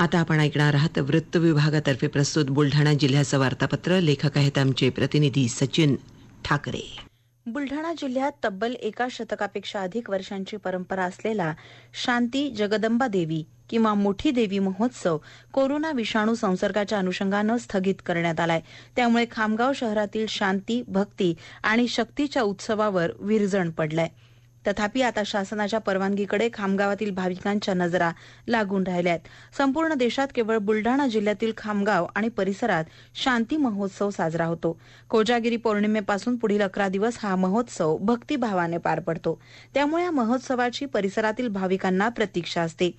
आता आपण ऐकणार आहात वृत्त विभागातर्फे प्रस्तुत बुलढाणा जिल्ह्याचं वार्तापत्र. लेखक आहेत आमचे प्रतिनिधी सचिन ठाकरे. बुलढाणा जिल्ह्यात तब्बल एका शतकापेक्षा अधिक वर्षांची परंपरा असलेला शांती जगदंबा देवी किंवा मोठी देवी महोत्सव कोरोना विषाणू संसर्गाच्या अनुषंगानं स्थगित करण्यात आलाय. त्यामुळे खामगाव शहरातील शांती भक्ती आणि शक्तीच्या उत्सवावर विरजण पडलंय. तथापि आता शासनाच्या परवानगीकडे खामगावातील भाविकांच्या नजरा लागून राहिल्या आहेत संपूर्ण देशात केवळ बुलढाणा जिल्ह्यातील खामगाव आणि परिसरात शांती महोत्सव साजरा होतो. कोजागिरी पौर्णिमेपासून पुढील अकरा दिवस हा महोत्सव भक्तिभावाने पार पडतो. त्यामुळे या महोत्सवाची परिसरातील भाविकांना प्रतीक्षा असते.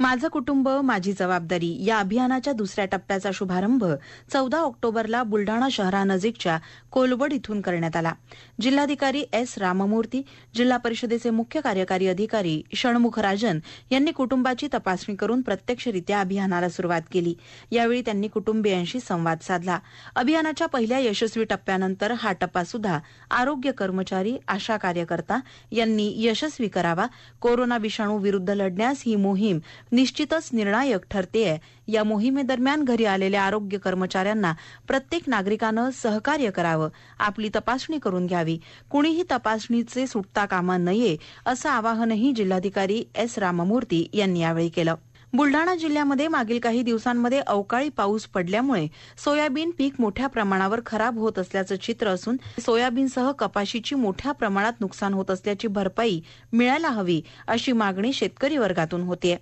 माझं कुटुंब माझी जबाबदारी या अभियानाच्या दुसऱ्या टप्प्याचा शुभारंभ चौदा ऑक्टोबरला बुलढाणा शहरानजीकच्या कोलवड इथून करण्यात आला. जिल्हाधिकारी एस. राममूर्ती जिल्हा परिषदेचे मुख्य कार्यकारी अधिकारी षण्मुख राजन यांनी कुटुंबाची तपासणी करून प्रत्यक्षरित्या अभियानाला सुरुवात केली. यावेळी त्यांनी कुटुंबियांशी संवाद साधला. अभियानाच्या पहिल्या यशस्वी टप्प्यानंतर हा टप्पा सुद्धा आरोग्य कर्मचारी आशा कार्यकर्ता यांनी यशस्वी करावा. कोरोना विषाणू विरुद्ध लढण्यास ही मोहीम निश्चितच निर्णायक ठरतेय. या मोहिमेदरम्यान घरी आलेल्या आरोग्य कर्मचाऱ्यांना प्रत्येक नागरिकानं सहकार्य करावं आपली तपासणी करून घ्यावी. कुणीही तपासणीचे सुटता कामा नये असं आवाहनही जिल्हाधिकारी एस. राममूर्ती यांनी यावेळी केलं. बुलढाणा जिल्ह्यामध्ये मागील काही दिवसांमध्ये अवकाळी पाऊस पडल्यामुळे सोयाबीन पीक मोठ्या प्रमाणावर खराब होत असल्याचं चित्र असून सोयाबीनसह कपाशीची मोठ्या प्रमाणात नुकसान होत असल्याची भरपाई मिळायला हवी अशी मागणी शेतकरी वर्गातून होतीये.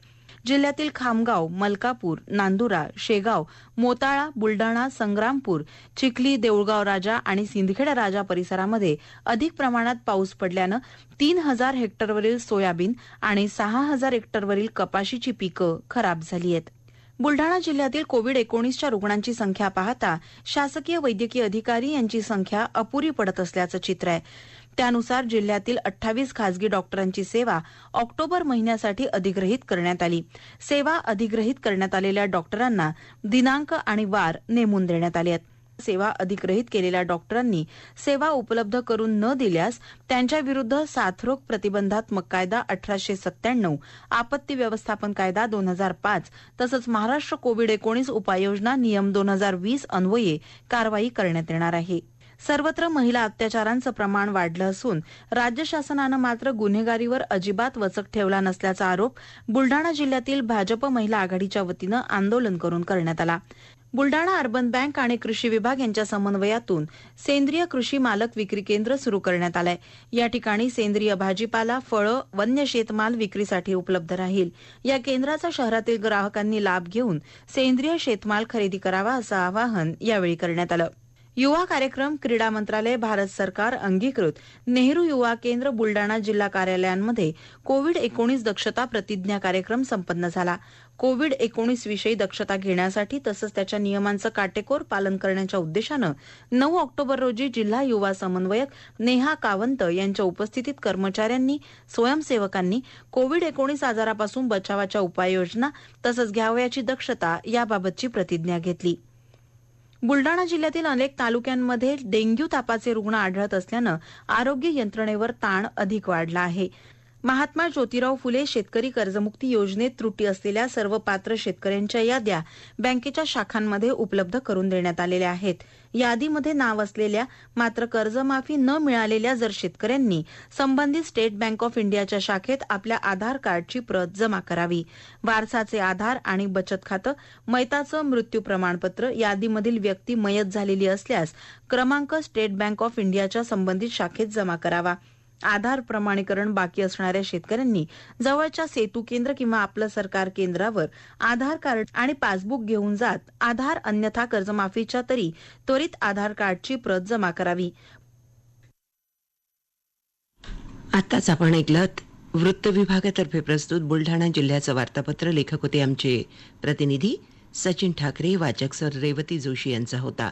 जिल्ह्यातील खामगाव मलकापूर नांदुरा शेगाव मोताळा बुलडाणा संग्रामपूर चिखली देऊळगाव राजा आणि सिंदखेड राजा परिसरामध्ये अधिक प्रमाणात पाऊस पडल्यानं तीन हजार हेक्टरवरील सोयाबीन आणि सहा हजार हेक्टरवरील कपाशीची पिकं खराब झाली आहेत. बुलढाणा जिल्ह्यातील कोविड एकोणीसच्या रुग्णांची संख्या पाहता शासकीय वैद्यकीय अधिकारी यांची संख्या अपुरी पडत असल्याचं चित्र आहे. त्यानुसार जिल्ह्यातील अठ्ठावीस खासगी डॉक्टरांची सेवा ऑक्टोबर महिन्यासाठी अधिग्रहित करण्यात आली. सेवा अधिग्रहित करण्यात आलेल्या डॉक्टरांना दिनांक आणि वार नेमून देण्यात आले आहेत. सेवा अधिग्रहित केलेल्या डॉक्टरांनी सेवा उपलब्ध करून न दिल्यास त्यांच्याविरुद्ध साथरोग प्रतिबंधात्मक कायदा अठराशे सत्त्याण्णव आपत्ती व्यवस्थापन कायदा दोन हजार पाच तसंच महाराष्ट्र कोविड एकोणीस उपाययोजना नियम दोन हजार वीस अन्वये कारवाई करण्यात येणार आहे. सर्वत्र महिला अत्याचारांचं प्रमाण वाढलं असून राज्य शासनानं मात्र गुन्हेगारीवर अजिबात वचक ठेवला नसल्याचा आरोप बुलढाणा जिल्ह्यातील भाजप महिला आघाडीच्या वतीनं आंदोलन करून करण्यात आला. बुलडाणा अर्बन बँक आणि कृषी विभाग यांच्या समन्वयातून सेंद्रिय कृषी मालक विक्री केंद्र सुरू करण्यात आलंय. या ठिकाणी सेंद्रिय भाजीपाला फळं वन्य शेतमाल विक्रीसाठी उपलब्ध राहील. या केंद्राचा शहरातील ग्राहकांनी लाभ घेऊन सेंद्रिय शेतमाल खरेदी करावा असं आवाहन यावेळी करण्यात आलं. युवा कार्यक्रम क्रीडा मंत्रालय भारत सरकार अंगीकृत. नेहरू युवा केंद्र बुलडाणा जिल्हा कार्यालयांमध्ये कोविड एकोणीस दक्षता प्रतिज्ञा कार्यक्रम संपन्न झाला. कोविड एकोणीस विषयी दक्षता घेण्यासाठी तसंच त्याच्या नियमांचं काटेकोर पालन करण्याच्या उद्देशानं नऊ ऑक्टोबर रोजी जिल्हा युवा समन्वयक नेहा कावंत यांच्या उपस्थितीत कर्मचाऱ्यांनी स्वयंसेवकांनी कोविड एकोणीस आजारापासून बचावाच्या उपाययोजना तसंच घ्यावयाची दक्षता याबाबतची प्रतिज्ञा घेतली. बुलडाणा जिल्ह्यातील अनेक तालुक्यांमध्ये डेंग्यू तापाचे रुग्ण आढळत असल्यानं आरोग्य यंत्रणेवर ताण अधिक वाढला आहे. महात्मा ज्योतिराव फुले शेतकरी कर्जमुक्ती योजनेत त्रुटी असलेल्या सर्व पात्र शेतकऱ्यांच्या याद्या बँकेच्या शाखांमध्ये उपलब्ध करून देण्यात आलेल्या आहेत. यादीमध्ये नाव असलेल्या मात्र कर्जमाफी न मिळालेल्या जर शेतकऱ्यांनी संबंधित स्टेट बँक ऑफ इंडियाच्या शाखेत आपल्या आधार कार्डची प्रत जमा करावी. वारसाचे आधार आणि बचत खातं मैताचं मृत्यू प्रमाणपत्र यादीमधील व्यक्ती मयत झालेली असल्यास क्रमांक स्टेट बँक ऑफ इंडियाच्या संबंधित शाखेत जमा करावा. आधार प्रमाणीकरण बाकी असणाऱ्या शेतकऱ्यांनी जवळच्या सेतू केंद्र किंवा आपलं सरकार केंद्रावर आधार कार्ड आणि पासबुक घेऊन जात आधार अन्यथा कर्जमाफीच्या तरी त्वरित आधार कार्डची प्रत जमा करावी. आताच आपण ऐकलं वृत्त विभागातर्फे प्रस्तुत बुलढाणा जिल्ह्याचं वार्तापत्र. लेखक होते आमचे प्रतिनिधी सचिन ठाकरे वाचक सर रेवती जोशी यांचा होता.